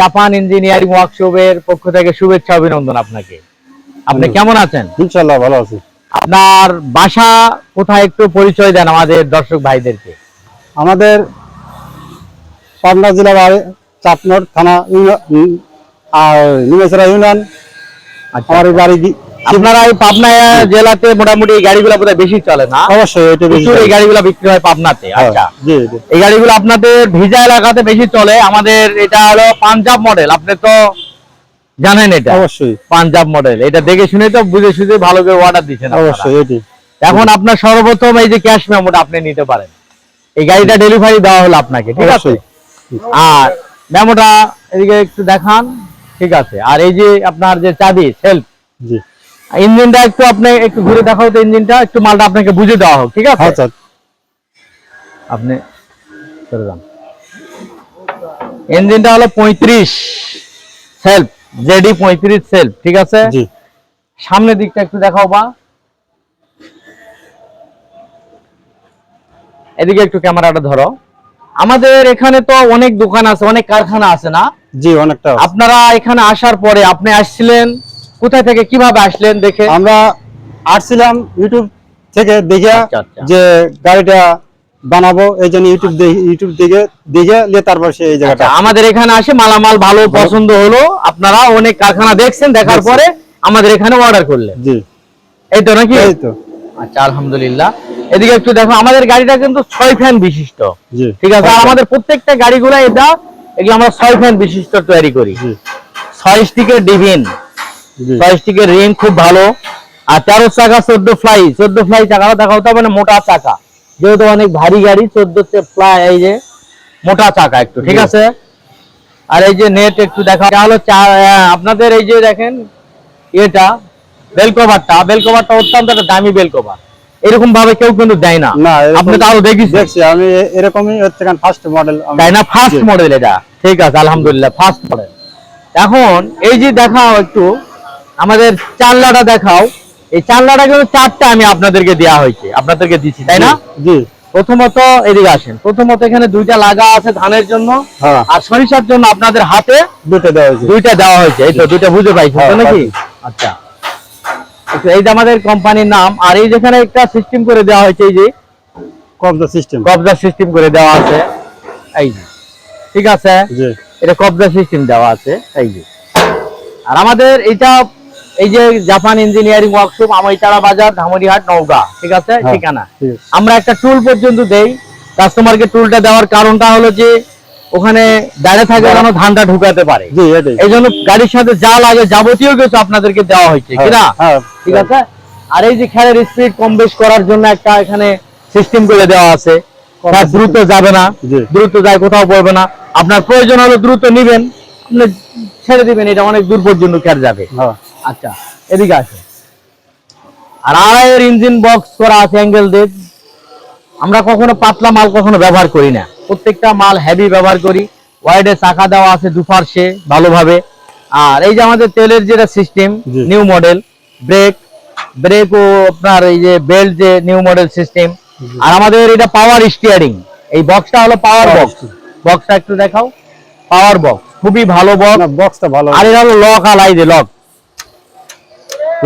Japan engineering ওয়ার্কশপের পক্ষ থেকে শুভেচ্ছা অভিনন্দন আপনাকে। আপনি কেমন আছেন? ইনশাল্লাহ ভালো আছি। আপনার বাসা কোথায় একটু পরিচয় দেন আমাদের দর্শক ভাইদেরকে। আমাদের পাবনা জেলা চাপনর থানা ইউনিয়ন আর নিমেসরা ইউনিয়ন। আর আমার বাড়ি আপনারা এই পাবনা জেলাতে মোটামুটি এই গাড়িগুলো বোধহয় বেশি চলে না? অবশ্যই এটা বেশি এই গাড়িগুলো বিক্রি হয় পাবনাতে হ্যাঁ, আচ্ছা। জি এই গাড়িগুলো আপনাদের ভিজা এলাকাতে বেশি চলে আমাদের এটা হলো পাঞ্জাব মডেল আপনি তো জানেন এটা। অবশ্যই। পাঞ্জাব মডেল এটা দেখে শুনে তো বুঝে শুনে ভালো করে অর্ডার দিচ্ছেন অবশ্যই এটি। এখন আপনার সর্বপ্রথম এই যে ক্যাশ মেমোটা আপনি নিতে পারেন। এই গাড়িটা ডেলিভারি দেওয়া হলো আপনাকে ঠিক আছে? আর মেমোটা এদিকে একটু দেখান ঠিক আছে। আর এই যে আপনার যে চাবি সেলফ জি। ইঞ্জিনটা একটু আপনি একটু ঘুরে দেখাও তো ইঞ্জিনটা একটু মালটা আপনাকে বুঝে দেওয়া হোক ঠিক আছে? আচ্ছা আপনি চলে যান। ইঞ্জিনটা হলো পঁয়ত্রিশ সেলফ জেডি পঁয়ত্রিশ সেলফ ঠিক আছে? জি। সামনের দিকটা একটু দেখাও বা। এদিকে একটু ক্যামেরাটা ধরো। আমাদের এখানে তো অনেক দোকান আছে অনেক কারখানা আছে না? জি অনেকটা আপনারা এখানে আসার পরে আপনি আসছিলেন কোথায় থেকে কীভাবে আসলেন দেখে? আমরা আসছিলাম ইউটিউব থেকে দেখে আচ্ছা, আচ্ছা। যে গাড়িটা বানাবো এই জন্য ইউটিউব ইউটিউব দেখে দেখে নিয়ে তারপর সে এই জায়গাটা আচ্ছা, আমাদের এখানে আসে মালামাল ভালো পছন্দ হলো। আপনারা অনেক কারখানা দেখছেন দেখার পরে আমাদের এখানে অর্ডার করলেন। জি। এই তো নাকি? এই তো। আচ্ছা আলহামদুলিল্লাহ। এদিকে একটু দেখো আমাদের গাড়িটা কিন্তু ছয় ফ্যান বিশিষ্ট। জি ঠিক আছে আর আমাদের প্রত্যেকটা গাড়িগুলো এটা এগুলো আমরা ছয় ফ্যান বিশিষ্ট তৈরি করি। জি। ছয় স্টিকের ডিভিন জি। ছয় স্টিকের রিং খুব ভালো। আর তেরো চাকা চোদ্দ ফ্লাই চোদ্দ ফ্লাই চাকাটা দেখা হতো মানে মোটা চাকা। যেহেতু অনেক ভারী গাড়ি চোদ্দ ফ্লাই এই যে মোটা চাকা একটু ঠিক আছে? আর এই যে নেট একটু দেখা হলো আপনাদের এই যে দেখেন এটা বেল কভারটা বেল কভারটা অত্যন্ত একটা দামি বেল কভার এরকম ভাবে কেউ কিন্তু দেয় না। আপনি তাও দেখছি আমি এরকমই হচ্ছে ফার্স্ট মডেল তাই না? ফার্স্ট মডেল এটা। ঠিক আছে আলহামদুলিল্লাহ ফার্স্ট মডেল এখন এই যে দেখা একটু আমাদের চাল্লাটা দেখাও। এই চাল্লাটা কিন্তু চারটা আমি আপনাদেরকে দেওয়া হয়েছে। আপনাদেরকে দিচ্ছি তাই না? জি প্রথমত এদিকে আসেন। প্রথমত এখানে দুইটা লাগা আছে ধানের জন্য হ্যাঁ। আর সরিষার জন্য আপনাদের হাতে দুটো দেওয়া হয়েছে। দুইটা দেওয়া হয়েছে। এই তো দুইটা বুঝে হ্যাঁ, নাকি? আচ্ছা। আচ্ছা, এই যে আমাদের কোম্পানির নাম আর এই যেখানে একটা সিস্টেম করে দেওয়া হয়েছে এই যে কবজা সিস্টেম কবজা সিস্টেম করে দেওয়া আছে এই যে। ঠিক আছে? জি। এটা কবজা সিস্টেম দেওয়া আছে এই যে। আর আমাদের এটা এই যে জাপান ইঞ্জিনিয়ারিং ওয়ার্কশপ আমাইতারা বাজার ধামরিহাট নওগাঁ ঠিক আছে? হ্যাঁ, ঠিকানা? আমরা একটা টুল পর্যন্ত দেই। কাস্টমারকে টুলটা দেওয়ার কারণটা হলো যে ওখানে দাঁড়িয়ে থাকে যেন ধানটা ঢুকাতে পারে। এই জন্য গাড়ির সাথে যা লাগে যাবতীয় কিছু আপনাদেরকে দেওয়া হয়েছে হ্যাঁ, কিনা? হ্যাঁ ঠিক আছে? আর এই যে খেলার স্পিড কম বেশ করার জন্য একটা এখানে সিস্টেম করে দেওয়া আছে। দ্রুত যাবে না। দ্রুত যায় কোথাও পড়বে না। আপনার প্রয়োজন হলে দ্রুত নিবেন। আপনি ছেড়ে দিবেন এটা অনেক দূর পর্যন্ত খেয়ার যাবে। হ্যাঁ। আচ্ছা এদিকে আছে আর আড়াইয়ের ইঞ্জিন বক্স করা আছে অ্যাঙ্গেল দিয়ে। আমরা কখনো পাতলা মাল কখনো ব্যবহার করি না। প্রত্যেকটা মাল হেভি ব্যবহার করি। ওয়াইডে চাকা দেওয়া আছে দুপার্শ্বে ভালোভাবে। আর এই যে আমাদের তেলের যেটা system new model brake brake ও আপনার এই যে বেল্ট যে নিউ মডেল সিস্টেম আর আমাদের এটা পাওয়ার স্টিয়ারিং এই বক্সটা হলো পাওয়ার বক্স বক্সটা একটু দেখাও। পাওয়ার বক্স খুবই ভালো বক্স বক্সটা ভালো। আর এটা হলো লক আলাই যে লক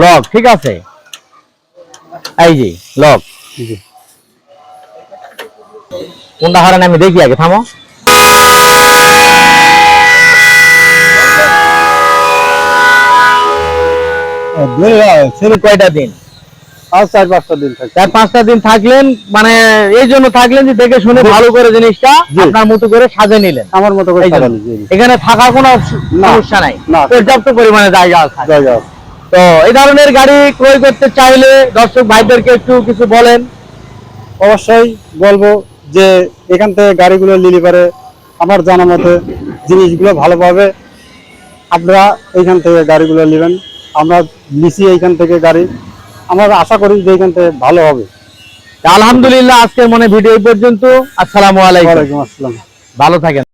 লক ঠিক আছে? এই যে লক কোনটা হারান আমি দেখি আগে থামো। কয়টা দিন? পাঁচ চার পাঁচটা দিন চার পাঁচটা দিন থাকলেন মানে এই জন্য থাকলেন যে দেখে শুনে ভালো করে জিনিসটা আপনার মতো করে সাজে নিলেন। আমার মতো করে জি জি। এখানে থাকার কোনো সমস্যা নাই। পর্যাপ্ত পরিমাণে জায়গা জায়গা আছে। তো এই ধরনের গাড়ি ক্রয় করতে চাইলে দর্শক ভাইদেরকে একটু কিছু বলেন। অবশ্যই বলব যে এখান থেকে গাড়িগুলো নিলে পারে আমার জানা মতে জিনিসগুলো ভালোভাবে আপনারা এইখান থেকে গাড়িগুলো নেবেন। আমরা নিছি এইখান থেকে গাড়ি। আমরা আশা করি যে এইখান থেকে ভালো হবে। আলহামদুলিল্লাহ আজকের মনে ভিডিও পর্যন্ত। আসসালামু আলাইকুম। আসসালাম। ভালো থাকেন।